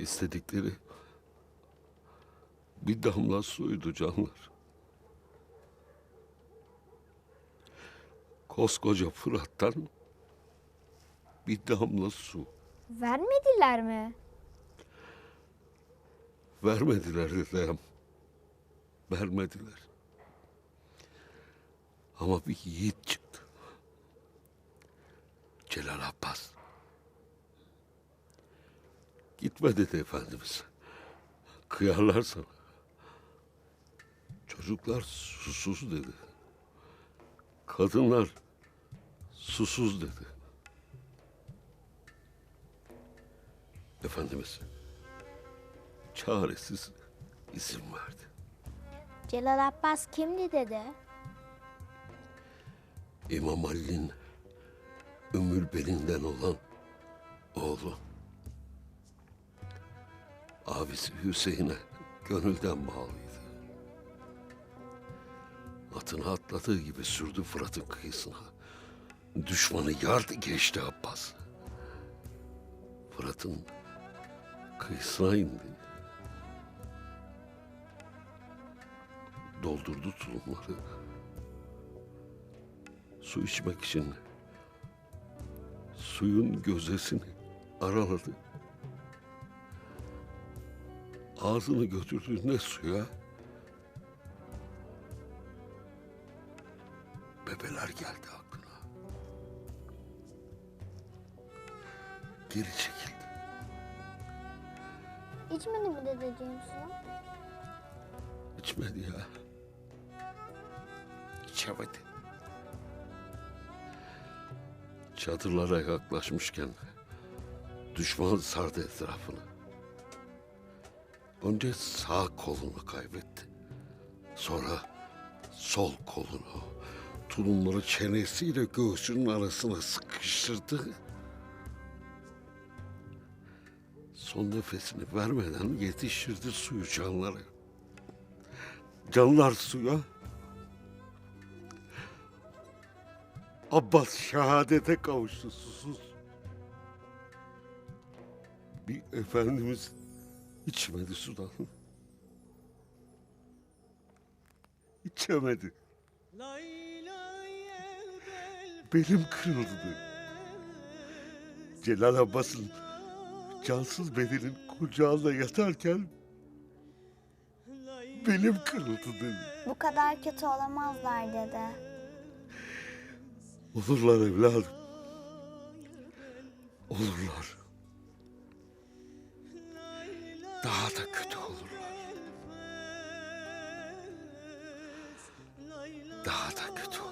İstedikleri bir damla suydu canlar. Koskoca Fırat'tan bir damla su Vermediler mi? vermediler dedem. Vermediler. Ama bir yiğit çıktı. Celal Abbas. Gitme dedi Efendimiz. Kıyarlar sana. Çocuklar susuz dedi. Kadınlar susuz dedi. Efendimiz çaresiz izin verdi. Celal Abbas kimdi dede? İmam Ali'nin Ümmül Belinden olan oğlu. Abisi Hüseyin'e gönülden bağlıydı. Atını atladığı gibi sürdü Fırat'ın kıyısına. Düşmanı yardı geçti Abbas. Fırat'ın kıyısına indi. Doldurdu tulumları. Su içmek için suyun gözesini araladı. Ağzını götürdüğünde suya bebeler geldi aklına. Geri çekildi. İçmedi mi dedeciğim su? İçmedi ya. İçemedi. Çadırlara yaklaşmışken düşman sardı etrafını. Önce sağ kolunu kaybetti. Sonra sol kolunu tulumları çenesiyle göğsünün arasına sıkıştırdı. Son nefesini vermeden yetiştirdi suyu canları. Canlar suya. Abbas şehadete kavuştu susuz. Bir efendimiz içmedi sudan. İçemedi. Belim kırıldı. Celal Abbas'ın cansız bedenin kucağında yatarken belim kırıldı dedi. Bu kadar kötü olamazlar dede. Olurlar evladım. Olurlar. Daha da kötü olurlar. Daha da kötü olurlar.